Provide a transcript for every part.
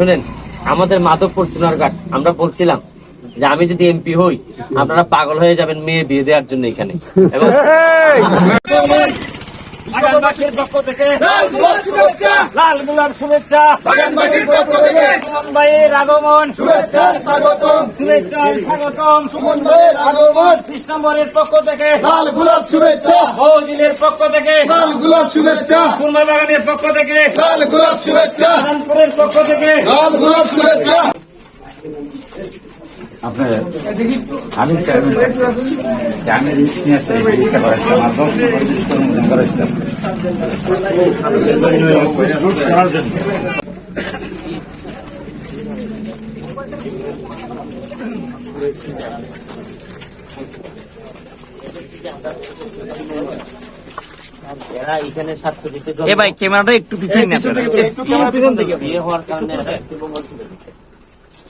শুনেন, আমাদের মাধবপুর সোনারঘাট, আমরা বলছিলাম যে আমি যদি এমপি হই, আপনারা পাগল হয়ে যাবেন, মেয়ে বিয়ে দেওয়ার জন্য এখানে। এবং বাগানবাসীর পক্ষ থেকে লাল গোলাপ শুভেচ্ছা লাল শুভেচ্ছা বাগানবাসীর পক্ষ থেকে সুমন ভাইয়ের আগমন শুভেচ্ছা স্বাগতম শুভেচ্ছা স্বাগতম সুমন ভাইয়ের আগমন বিশ নম্বরের পক্ষ থেকে লাল গোলাপ শুভেচ্ছা মৌজিলের পক্ষ থেকে লাল গোলাপ শুভেচ্ছা বাগানের পক্ষ থেকে লাল গোলাপ শুভেচ্ছা কানপুরের পক্ষ থেকে লাল গোলাপ শুভেচ্ছা আপনার আমি চেয়ারম্যান আমি রিস্ক নিয়ে এ ভাই ক্যামেরাটা একটু পিছিয়ে নেন বিয়ে হওয়ার কারণে এরা একটু মঙ্গল ছিল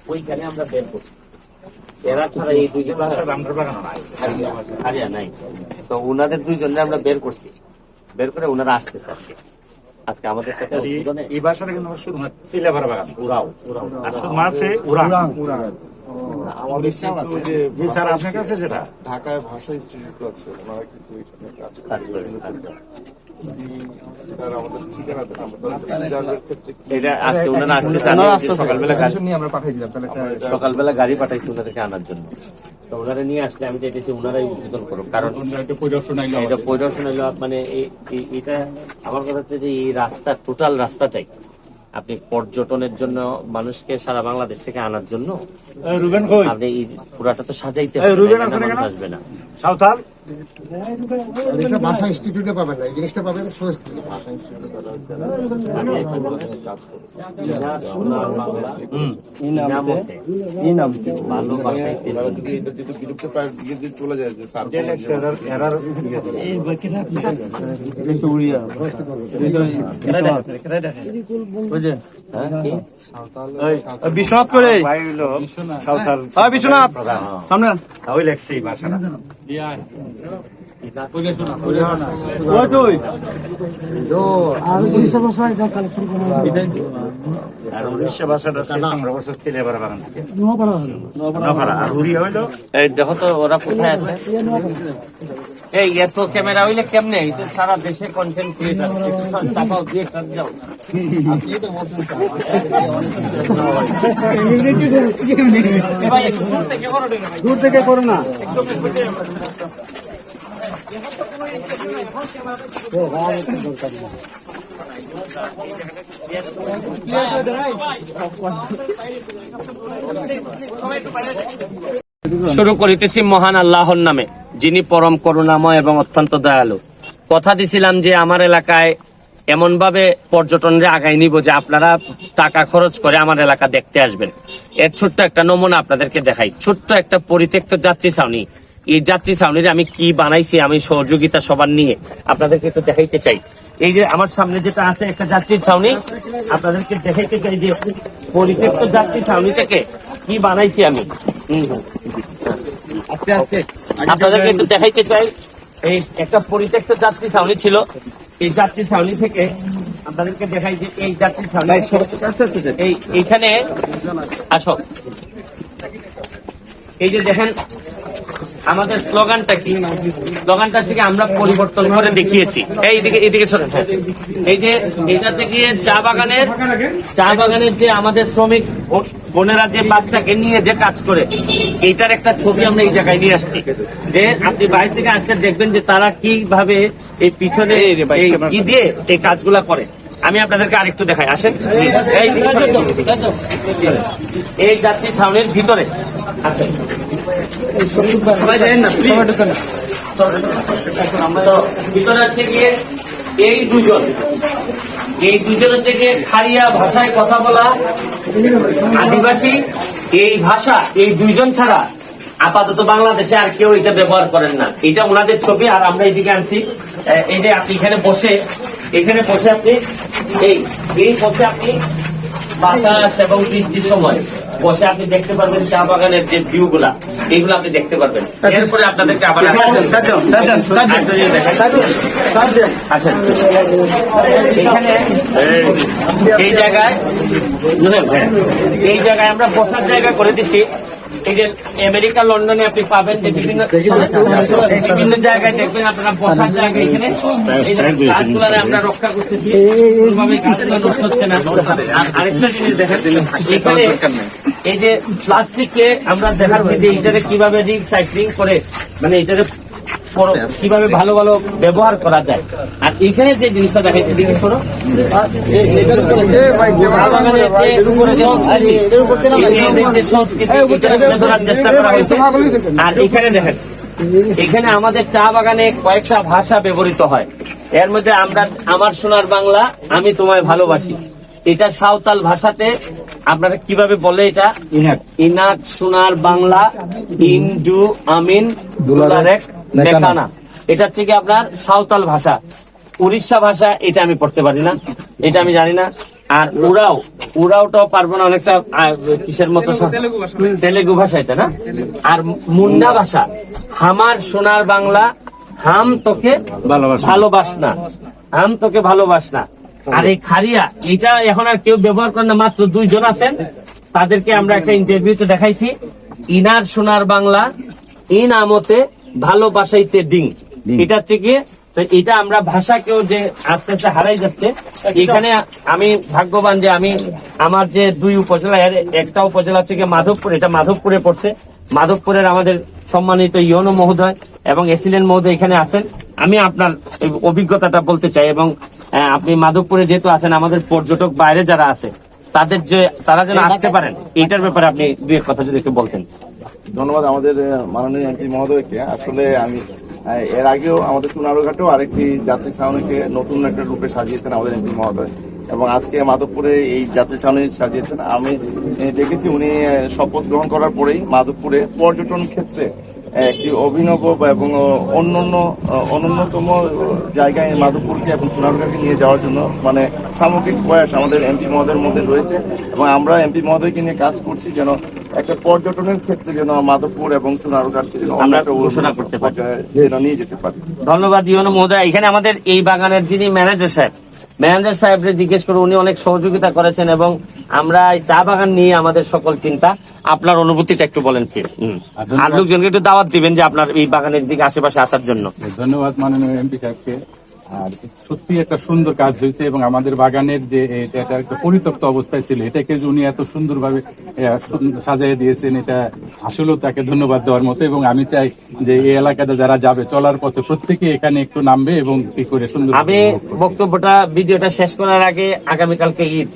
ওইখানে আমরা বের করছি। এরা ছাড়া এই দুইজন হারিয়া হারিয়া নাই। তো দুইজনে আমরা বের করছি। বের করে ওনারা আসতেছে আজকে। আজকে আমাদের সাথে এই ভাষাটা কিন্তু আমার শুধুমাত্র তেলেভার বাগান উড়াও আর শুধু মাছে উড়ান। আমাদের আছে। জি স্যার আপনার কাছে যেটা। ঢাকায় ভাষা ইনস্টিটিউট আছে ওনারা কিন্তু এখানে কাজ করে। কাজ করে। কাজ করে। স্যার আমাদের ঠিকানা দেন আমরা ক্ষেত্রে এটা আজকে উনারা আসতেছে আমি ওই যে সকালবেলা গাড়ি সকালবেলা গাড়ি পাঠাইছি ওনাদেরকে আনার জন্য। তো ওনারা নিয়ে আসলে আমি চাইতেছি ওনারাই উদ্বোধন করুক। কারণ এটা পরিদর্শন হলো মানে এটা আমার কথা হচ্ছে যে এই রাস্তা টোটাল রাস্তাটাই আপনি পর্যটনের জন্য মানুষকে সারা বাংলাদেশ থেকে আনার জন্য রুবেন কই? আপনি পুরাটা তো সাজাইতে হবে না? আসবে না। সাঁওতাল? এটা ভাষা ইনস্টিটিউটে পাবেন না এই জিনিসটা পাবেন সংস্কৃত ভাষা ইনস্টিটিউটে আমি এখন কাজ করে বিশ্বনাথ করে হ্যাঁ বিশ্বনাথ সামনে ওই লেখছে এই বাসাটা দেখো তো ওরা কোথায় আছে এই এত ক্যামেরা হইলে কেমনে সারা দেশে কন্টেন্ট ক্রিয়েটার দূর থেকে করো না শুরু করিতেছি মহান আল্লাহর নামে, যিনি পরম করুণাময় এবং অত্যন্ত দয়ালু। কথা দিছিলাম যে আমার এলাকায় এমন ভাবে পর্যটনরে আগাই নিব যে আপনারা টাকা খরচ করে আমার এলাকা দেখতে আসবেন। এর ছোট্ট একটা নমুনা আপনাদেরকে দেখাই। ছোট্ট একটা পরিত্যক্ত যাত্রী ছাউনি। এই যাত্রী ছাউনির আমি কি বানাইছি আমি সহযোগিতা সবার নিয়ে আপনাদেরকে একটু দেখাইতে চাই। এই যে আমার সামনে যেটা আছে একটা যাত্রী ছাউনি আপনাদেরকে দেখাইতে চাই যে পরিত্যক্ত যাত্রী ছাউনি থেকে কি বানাইছি আমি। আপনাদেরকে একটু দেখাইতে চাই এই একটা পরিত্যক্ত যাত্রী ছাউনি ছিল। এই যাত্রী ছাউনি থেকে আপনাদেরকে দেখাই যে এই যাত্রী ছাউনি এই এইখানে আসো। এই যে দেখেন আমাদের স্লোগানটা কি? স্লোগানটা থেকে আমরা পরিবর্তন করে দেখিয়েছি। এইদিকে এইদিকে হ্যাঁ। এই যে এটা থেকে চা বাগানের চা বাগানের যে আমাদের শ্রমিক বোন- বোনেরা যে বাচ্চাকে নিয়ে যে কাজ করে এইটার একটা ছবি আমরা এই জায়গায় নিয়ে আসছি। যে আপনি বাইরে থেকে আসতে দেখবেন যে তারা কীভাবে এই পিছনে এই ই দিয়ে এই কাজগুলা করে। আমি আপনাদেরকে আরেকটু দেখাই, আসেন। এই এই যাত্রী ছাউনির ভিতরে। সবাই জানেন না ভিতরে হচ্ছে গিয়ে এই দুজন। এই দুজন হচ্ছে গিয়ে ভাষায় কথা বলা আদিবাসী। এই ভাষা, এই দুইজন ছাড়া আপাতত বাংলাদেশে আর কেউ এটা ব্যবহার করেন না। এটা ওনাদের ছবি আর আমরা এইদিকে আনছি। এ- এই যে আপনি এখানে বসে এখানে বসে আপনি এই এই বসে আপনি বাতাস এবং বৃষ্টির সময় বসে আপনি দেখতে পারবেন চা বাগানের যে ভিউ গুলা এইগুলো আপনি দেখতে পারবেন। এরপরে আপনাদেরকে আবার এখানে এই জায়গায় এই জায়গায় আমরা বসার জায়গা করে দিছি। এই যে আমেরিকা লন্ডনে আপনি পাবেন যে বিভিন্ন বিভিন্ন জায়গায় দেখবেন আপনারা বসার জায়গা এখানে। গাছগুলারে আমরা রক্ষা করতেছি হচ্ছে না। আরেকটা জিনিস দেখেন এখানে এই যে প্লাস্টিককে আমরা দেখাচ্ছি যে এটাকে কীভাবে রিসাইক্লিং করে মানে এটাকে কীভাবে ভালো ভালো ব্যবহার করা যায়। আর এখানে যে জিনিসটা দেখাচ্ছে জিনিস করো। আর এখানে দেখেন এখানে আমাদের চা বাগানে কয়েকটা ভাষা ব্যবহৃত হয়। এর মধ্যে আমরা আমার সোনার বাংলা আমি তোমায় ভালোবাসি। এটা সাঁওতাল ভাষাতে আপনারা কীভাবে বলে এটা? ইনাক। সোনার বাংলা ইন্ডু আমিন দুলারেক মেকানা এটা হচ্ছে কি আপনার সাঁওতাল ভাষা। উড়িষ্যা ভাষা এটা আমি পড়তে পারি না। এটা আমি জানি না। আর উড়াও। উড়াওটাও পারব না অনেকটা কিসের মতো তেলেগু ভাষা। এটা না? আর মুন্ডা ভাষা। হামার সোনার বাংলা হাম তোকে ভালোবাস। না। হাম তোকে ভালোবাস না। আর এই খারিয়া এটা এখন আর কেউ ব্যবহার করে না মাত্র দুইজন আছেন। তাদেরকে আমরা একটা ইন্টারভিউতে দেখাইছি। ইনার সোনার বাংলা ইন আমতে ভালোবাসাইতে ডিং। এটা হচ্ছে কি তো এটা আমরা ভাষাকেও যে আস্তে আস্তে হারাই যাচ্ছে এখানে আমি ভাগ্যবান যে আমি আমার যে দুই উপজেলা একটা উপজেলা থেকে মাধবপুর এটা মাধবপুরে পড়ছে। মাধবপুরের আমাদের সম্মানিত ইয়নো মহোদয় এবং এসিলেন মহোদয় এখানে আছেন। আমি আপনার অভিজ্ঞতাটা বলতে চাই এবং আহ, আপনি মাধবপুরে যেহেতু আছেন আমাদের পর্যটক বাইরে যারা আছে তাদের যে তারা যেন আসতে পারেন এটার ব্যাপারে আপনি দুই এক কথা যদি একটু বলতেন। ধন্যবাদ আমাদের মাননীয় এমপি মহোদয়কে। আসলে আমি এর আগেও আমাদের চুনারঘাটেও আরেকটি যাত্রী ছাউনিকে নতুন একটা রূপে সাজিয়েছেন আমাদের এমপি মহোদয়। এবং আজকে মাধবপুরে এই যাত্রী ছাউনি সাজিয়েছেন। আমি দেখেছি উনি শপথ গ্রহণ করার পরেই মাধবপুরে পর্যটন ক্ষেত্রে একটি অভিনব এবং অন্য অন্য অন্যতম জায়গায় মাধবপুরকে এবং চুনারঘাটকে নিয়ে যাওয়ার জন্য মানে সামগ্রিক প্রয়াস আমাদের এমপি মহোদয়ের মধ্যে রয়েছে। এবং আমরা এমপি মহোদয়কে নিয়ে কাজ করছি যেন একটা পর্যটনের ক্ষেত্রে যেন মাধবপুর এবং যেন আমরা ঘোষণা করতে পারি। যেন নিয়ে যেতে পারি। ধন্যবাদ ইউনো মহোদয়। এখানে আমাদের এই বাগানের যিনি ম্যানেজার সাহেব ম্যানেজার সাহেবকে জিজ্ঞেস করে উনি অনেক সহযোগিতা করেছেন এবং আমরা এই চা বাগান নিয়ে আমাদের সকল চিন্তা আপনার অনুভূতিটা একটু বলেন প্লিজ আর লোকজনকে একটু দাওয়াত দিবেন যে আপনার এই বাগানের দিকে আশেপাশে আসার জন্য। ধন্যবাদ মাননীয় এমপি সাহেবকে। আর সত্যি একটা সুন্দর কাজ হয়েছে এবং আমাদের বাগানের যে এটা একটা পরিত্যক্ত অবস্থায় ছিল, এটাকে উনি এত সুন্দরভাবে সাজিয়ে দিয়েছেন, এটা আসলেও তাকে ধন্যবাদ দেওয়ার মতো এবং আমি চাই যে এই এলাকাতে যারা যাবে, চলার পথে প্রত্যেকে এখানে একটু নামবে এবং কি করে সুন্দর আমি বক্তব্যটা, ভিডিওটা শেষ করার আগে আগামীকালকে ঈদ।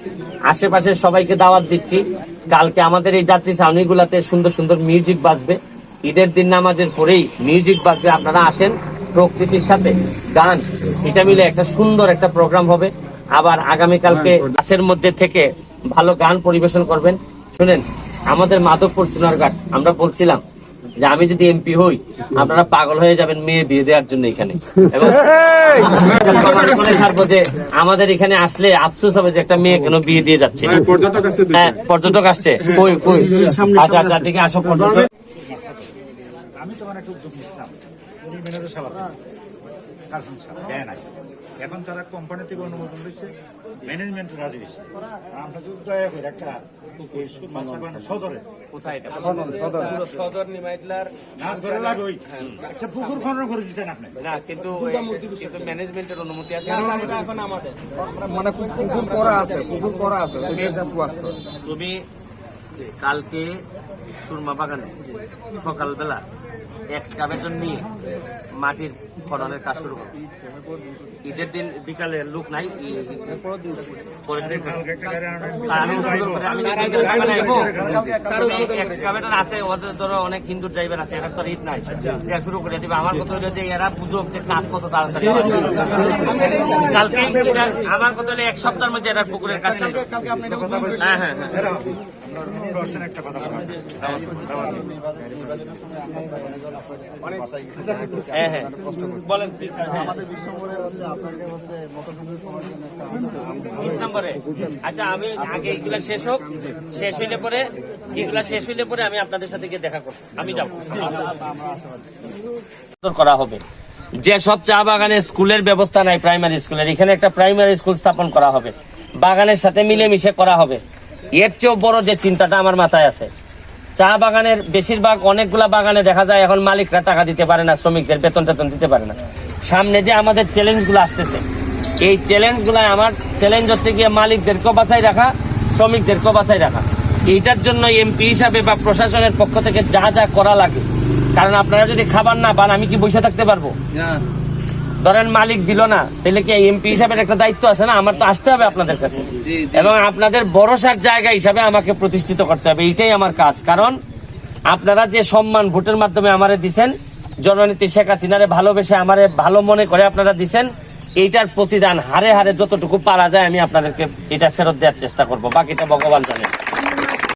আশেপাশের সবাইকে দাওয়াত দিচ্ছি। কালকে আমাদের এই যাত্রী ছাউনিগুলাতে সুন্দর সুন্দর মিউজিক বাজবে। ঈদের দিন নামাজের পরেই মিউজিক বাজবে, আপনারা আসেন। প্রকৃতির সাথে গান এটা মিলে একটা সুন্দর একটা প্রোগ্রাম হবে। আবার আগামীকালকে গাছের মধ্যে থেকে ভালো গান পরিবেশন করবেন। শুনেন আমাদের মাধবপুর সোনারঘাট আমরা বলছিলাম যে আমি যদি এমপি হই আপনারা পাগল হয়ে যাবেন মেয়ে বিয়ে দেওয়ার জন্য এখানে। এবং যে আমাদের এখানে আসলে আফসোস হবে যে একটা মেয়ে কেন বিয়ে দিয়ে যাচ্ছে। হ্যাঁ পর্যটক আসছে। কই কই? আচ্ছা আচ্ছা আসো পর্যটক আমি তোমার একটা উদ্যোগ নিচ্ছিলাম আছেন কার্জন দেয় নাই। এখন তারা কোম্পানি থেকে অনুমোদন দিচ্ছে ম্যানেজমেন্ট রাজি হয়েছে। আমরা যদি দয়া করে একটা সদরে। কোথায় নাচ লাগে ওই। একটা পুকুর খনন করে দিতেন আপনি। না কিন্তু কিন্তু ম্যানেজমেন্টের অনুমতি আছে। মানে পুকুর করা আছে পুকুর করা আছে। তুমি কালকে সুরমা বাগানে সকালবেলা এক্সকাভেটর নিয়ে মাটির খননের কাজ শুরু করো ঈদের দিন বিকালে লোক নাই excavator আছে ওদের ধরো অনেক হিন্দু ড্রাইভার আছে এরা তো ঈদ নাই। শুরু করে দিবে। আমার কথা হলো যে এরা বুঝুক যে কাজ কত তাড়াতাড়ি কালকে আমার কথা হলো এক সপ্তাহের মধ্যে এরা পুকুরের কাজ হ্যাঁ হ্যাঁ হ্যাঁ। আচ্ছা আমি আগে এগুলা শেষ হোক। শেষ হইলে পরে, এগুলা শেষ হইলে পরে আমি আপনাদের সাথে গিয়ে দেখা করব। আমি যাব। করা হবে। যে সব চা বাগানে স্কুলের ব্যবস্থা নাই প্রাইমারি স্কুলের, এখানে একটা প্রাইমারি স্কুল স্থাপন করা হবে। বাগানের সাথে মিলেমিশে করা হবে। এর চেয়েও বড় যে চিন্তাটা আমার মাথায় আছে। চা বাগানের বেশিরভাগ অনেকগুলা বাগানে দেখা যায় এখন মালিকরা টাকা দিতে পারে না, শ্রমিকদের বেতন টেতন দিতে পারে না। সামনে যে আমাদের চ্যালেঞ্জগুলো আসতেছে, এই চ্যালেঞ্জগুলো আমার চ্যালেঞ্জ হচ্ছে গিয়ে মালিকদেরকেও বাঁচাই রাখা, শ্রমিকদেরকেও বাঁচাই রাখা। এইটার জন্য এমপি হিসাবে বা প্রশাসনের পক্ষ থেকে যা যা করা লাগে। কারণ আপনারা যদি খাবার না পান, আমি কি বসে থাকতে পারব? ধরেন মালিক দিল না তাহলে কি এমপি হিসাবে একটা দায়িত্ব আছে না? আমার তো আসতে হবে আপনাদের কাছে। এবং আপনাদের ভরসার জায়গা হিসাবে আমাকে প্রতিষ্ঠিত করতে হবে এইটাই আমার কাজ। কারণ আপনারা যে সম্মান ভোটের মাধ্যমে আমারে দিছেন জননীতি শেখ হাসিনারে ভালোবেসে আমারে ভালো মনে করে আপনারা দিছেন এইটার প্রতিদান হারে হারে যতটুকু পারা যায় আমি আপনাদেরকে এটা ফেরত দেওয়ার চেষ্টা করব। বাকিটা ভগবান জানেন